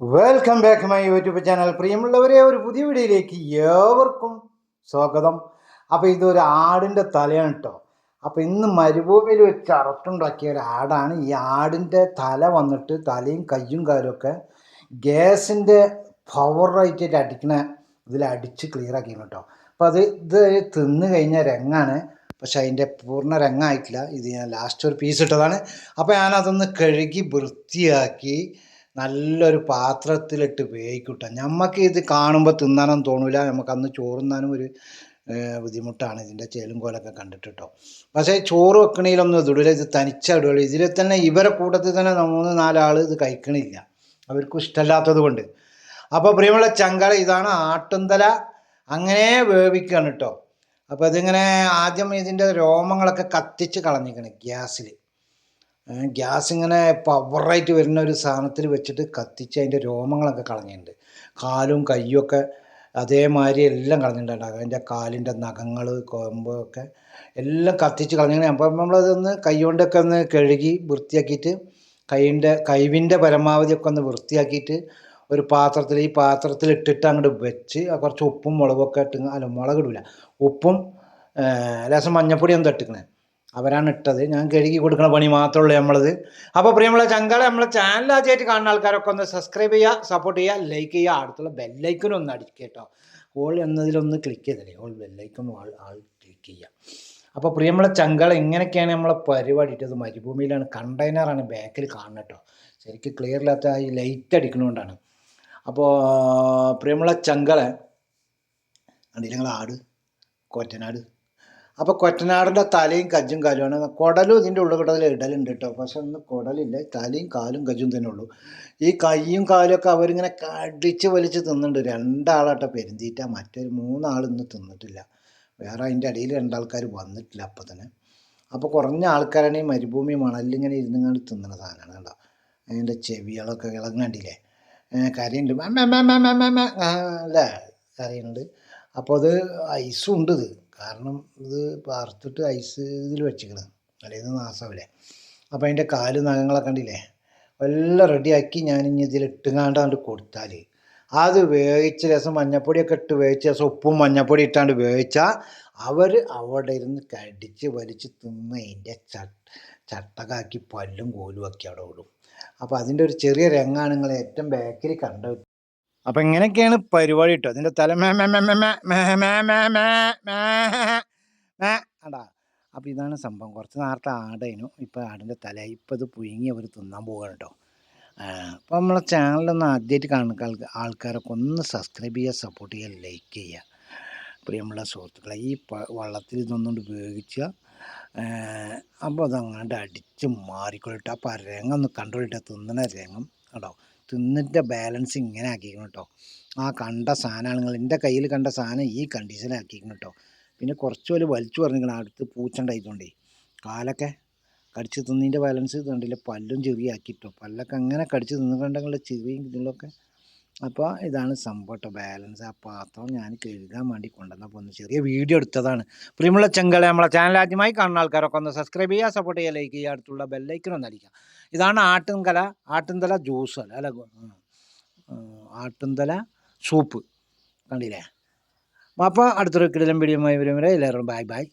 Welcome back my YouTube channel പ്രിയമുള്ളവരെ ഒരു പുതിയ വീഡിയോയിലേക്ക് ഏവർക്കും സ്വാഗതം. അപ്പോൾ ഇതൊരു ആടിന്റെ തലയാണ് കേട്ടോ അപ്പോൾ ഇന്ന് മരുഭൂമിയിൽ വെച്ച് അറുത്തുണ്ടാക്കിയ ഒരു ആടാണ്. ഈ ആടിന്റെ തല വന്നിട്ട് തലയും കയ്യും കാലും ഒക്കെ ഗ്യാസിന്റെ പവറായിട്ട് അടിക്കണ ഇതിൽ അടിച്ച് ക്ലിയർ ആക്കി കേട്ടോ അപ്പോൾ അത് ഇത് തിന്നു കഴിഞ്ഞ രംഗാണ്. പക്ഷെ അതിന്റെ പൂർണ രംഗമായിട്ടില്ല ഇത് ഞാൻ ലാസ്റ്റ് ഒരു പീസ് ഇട്ടതാണ്. അപ്പോൾ ഞാനതൊന്ന് കഴുകി വൃത്തിയാക്കി നല്ലൊരു പാത്രത്തിലിട്ട് വേവിക്കൂട്ട. നമുക്ക് ഇത് കാണുമ്പോൾ തിന്നാനൊന്നും തോന്നില്ല നമുക്ക് അന്ന് ചോറുന്നാനും ഒരു ബുദ്ധിമുട്ടാണ്. ഇതിന്റെ ചേലും കോലൊക്കെ കണ്ടിട്ട് കേട്ടോ പക്ഷേ ചോറ് വെക്കണേലൊന്നും ഇതിടില്ല ഇത് തനിച്ചിടുകയുള്ളൂ ഇതിൽ തന്നെ ഇവരെ കൂട്ടത്തിൽ തന്നെ മൂന്ന് നാലാൾ ഇത് കഴിക്കണില്ല. അവർക്കും ഇഷ്ടമല്ലാത്തത് കൊണ്ട്. അപ്പോൾ പ്രിയമുള്ള ചങ്കള ഇതാണ് ആട്ടുന്തല. അങ്ങനെ വേവിക്കുകയാണ് കേട്ടോ അപ്പോൾ ഇതിങ്ങനെ ആദ്യം ഇതിന്റെ രോമങ്ങളൊക്കെ കത്തിച്ച് കളഞ്ഞിരിക്കണം ഗ്യാസിൽ ഗ്യാസ് ഇങ്ങനെ പവറായിട്ട് വരുന്ന ഒരു സാധനത്തിൽ വെച്ചിട്ട് കത്തിച്ച് അതിന്റെ രോമങ്ങളൊക്കെ കളഞ്ഞിട്ടുണ്ട്. കാലും കയ്യൊക്കെ അതേമാതിരി എല്ലാം കളഞ്ഞിട്ടുണ്ടാകും. അതിന്റെ കാലിന്റെ നഖങ്ങൾ കൊമ്പൊക്കെ എല്ലാം കത്തിച്ച് കളഞ്ഞിങ്ങനെ അപ്പം നമ്മളതൊന്ന് കൈ കൊണ്ടൊക്കെ ഒന്ന് കഴുകി വൃത്തിയാക്കിയിട്ട് കൈന്റെ കൈവിന്റെ പരമാവധി ഒക്കെ ഒന്ന് വൃത്തിയാക്കിയിട്ട് ഒരു പാത്രത്തിൽ ഈ പാത്രത്തിൽ ഇട്ടിട്ട് അങ്ങോട്ട് വെച്ച് കുറച്ച് ഉപ്പും മുളകൊക്കെ ഇട്ട് അല്ല മുളക് ഇടില്ല ഉപ്പും ലേശം മഞ്ഞപ്പൊടിയും തട്ടിക്കണേ അവരാണ് ഇട്ടത്. ഞാൻ കഴുകി കൊടുക്കുന്ന പണി മാത്രമേ ഉള്ളൂ നമ്മളത്. അപ്പോൾ പ്രിയമുള്ള ചങ്കൾ നമ്മളെ ചാനൽ ആദ്യമായിട്ട് കാണുന്ന ആൾക്കാരൊക്കെ ഒന്ന് സബ്സ്ക്രൈബ് ചെയ്യുക സപ്പോർട്ട് ചെയ്യുക ലൈക്ക് ചെയ്യുക. അടുത്തുള്ള ബെല്ലൈക്കനും ഒന്ന് അടിക്കുക കേട്ടോ. ഓൾ എന്നതിലൊന്ന് ക്ലിക്ക് ചെയ്തില്ലേ ഓൾ ബെല്ലൈക്കനും ആൾ ആൾ ക്ലിക്ക് ചെയ്യുക. അപ്പോൾ പ്രിയമുള്ള ചങ്കൾ ഇങ്ങനെയൊക്കെയാണ് നമ്മളെ പരിപാടി ഇട്ടത്. മരുഭൂമിയിലാണ് കണ്ടെയ്നറാണ് ബാക്കിൽ കാണുന്നത് കേട്ടോ. ശരിക്കും ക്ലിയർ ഇല്ലാത്ത ഈ ലൈറ്റ് അടിക്കണോണ്ടാണ് അപ്പോൾ പ്രിയമുള്ള ചങ്കളെ കോറ്റനാട് ആട്? കൊറ്റനാട്? അപ്പോൾ കൊറ്റനാടിന്റെ തലയും കജ്ജും കാലുമാണ് കുടലും ഇതിന്റെ ഉള്ളുകിടതിൽ ഇടലുണ്ട് കേട്ടോ പക്ഷെ ഒന്നും കുടലില്ല തലയും കാലും കജ്ജും തന്നെ ഉള്ളൂ ഈ കൈയും കാലും ഒക്കെ അവരിങ്ങനെ കടിച്ച് വലിച്ച് തിന്നുന്നുണ്ട് രണ്ടാളാട്ടോ പെരുന്തീറ്റ മറ്റൊരു മൂന്നാളൊന്നും തിന്നിട്ടില്ല വേറെ അതിന്റെ അടിയിൽ രണ്ടാൾക്കാർ വന്നിട്ടില്ല അപ്പം തന്നെ അപ്പോൾ കുറഞ്ഞ ആൾക്കാരാണ് ഈ മരുഭൂമി മണലിങ്ങനെ ഇരുന്നുകൊണ്ട് തിന്നുന്ന സാധനമാണ് കേട്ടോ അതിന്റെ ചെവികളൊക്കെ ഇളങ്ങണ്ടില്ലേ കരയുണ്ട് അല്ലേ കരയുണ്ട് അപ്പോൾ അത് ഐസും ഉണ്ട് ഇത് കാരണം ഇത് വറുത്തിട്ട് ഐസ് ഇതിൽ വെച്ചിക്കണ്. അല്ലെങ്കിൽ നാസാവില്ലേ. അപ്പോൾ അതിന്റെ കാൽ നഖങ്ങളൊക്കെ കണ്ടില്ലേ? എല്ലാം റെഡിയാക്കി ഞാൻ ഇനി ഇതിൽ ഇട്ടുങ്ങാണ്ടാണ്ട് കൊടുത്താൽ അത് വേവിച്ച രസം മഞ്ഞപ്പൊടിയൊക്കെ ഇട്ട് വേവിച്ച രസം ഉപ്പും മഞ്ഞപ്പൊടി ഇട്ടാണ്ട് വേവിച്ചാൽ അവർ അവിടെ ഇരുന്ന് കടിച്ച് വലിച്ച് തിന്ന് അതിന്റെ ചട്ടകാക്കി പല്ലും കോലും ഒക്കെ അവിടെ വിടും അപ്പോൾ അതിന്റെ ഒരു ചെറിയ രംഗമാണ് നിങ്ങൾ ഏറ്റവും ബാക്കിൽ കണ്ടത്. അപ്പൊ ഇങ്ങനെയൊക്കെയാണ് പരിപാടി കേട്ടോ അതിന്റെ തല ആടാ അപ്പോൾ ഇതാണ് സംഭവം കുറച്ച് നേരത്തെ ആടേനു ഇപ്പൊ ആടിന്റെ തല ഇപ്പൊ ഇത് പുഴുങ്ങി അവർ തിന്നാൻ പോകണം കേട്ടോ അപ്പോൾ നമ്മളെ ചാനലൊന്ന് ആദ്യമായിട്ട് കാണുന്ന ആൾക്കാരൊക്കെ ഒന്ന് സബ്സ്ക്രൈബ് ചെയ്യുക സപ്പോർട്ട് ചെയ്യുക ലൈക്ക് ചെയ്യുക പ്രിയമുള്ള സുഹൃത്തുക്കളെ ഈ വള്ളത്തിൽ ഇതൊന്നുകൊണ്ട് ഉപയോഗിക്കുക അപ്പോൾ അതങ്ങാണ്ട് അടിച്ച് മാറിക്കൊള്ളിട്ട് ആ പരങ്ങൊന്ന് കണ്ടുകൊള്ളിട്ട് തിന്നണ രംഗം കേട്ടോ തിന്നിന്റെ ബാലൻസ് ഇങ്ങനെ ആക്കിക്കണം കേട്ടോ. ആ കണ്ട സാധനമാണ് എന്റെ കയ്യിൽ കണ്ട സാധനം ഈ കണ്ടീഷനാക്കിക്കണം കേട്ടോ. പിന്നെ കുറച്ച് പോലെ വലിച്ചു പറഞ്ഞിരിക്കണം അടുത്ത് പൂച്ചണ്ടായിക്കൊണ്ടേ കാലൊക്കെ കടിച്ച് തിന്നതിന്റെ ബാലൻസ് കണ്ടില്ല പല്ലും ചെറിയ ചെറിയാക്കിട്ടോ പല്ലൊക്കെ അങ്ങനെ കടിച്ച് തിന്നിട്ടുണ്ടെങ്കിൽ ചെറിയും ഇതിലൊക്കെ അപ്പോൾ ഇതാണ് സംഭവം ബാലൻസ് ആ പാത്രം ഞാൻ കഴുകാൻ വേണ്ടി കൊണ്ടുവന്നപ്പോൾ ഒന്ന് ചെറിയ വീഡിയോ എടുത്തതാണ്. പ്രിയമുള്ള ചെങ്കളെ നമ്മളെ ചാനൽ ആദ്യമായി കാണുന്ന ആൾക്കാരൊക്കെ ഒന്ന് സബ്സ്ക്രൈബ് ചെയ്യുക സപ്പോർട്ട് ചെയ്യുക ലൈക്ക് ചെയ്യുക അടുത്തുള്ള ബെല്ലൈക്കൺ ഒന്ന് അടിക്കുക. ഇതാണ് ആട്ടുംകല ആട്ടുംതല ജ്യൂസ് അല്ല അല്ല ആട്ടുംതല സൂപ്പ് കണ്ടില്ലേ? അപ്പോൾ അടുത്തൊരു കിടിലം വീഡിയോ വരും വരെ എല്ലാവരും ബൈ ബൈ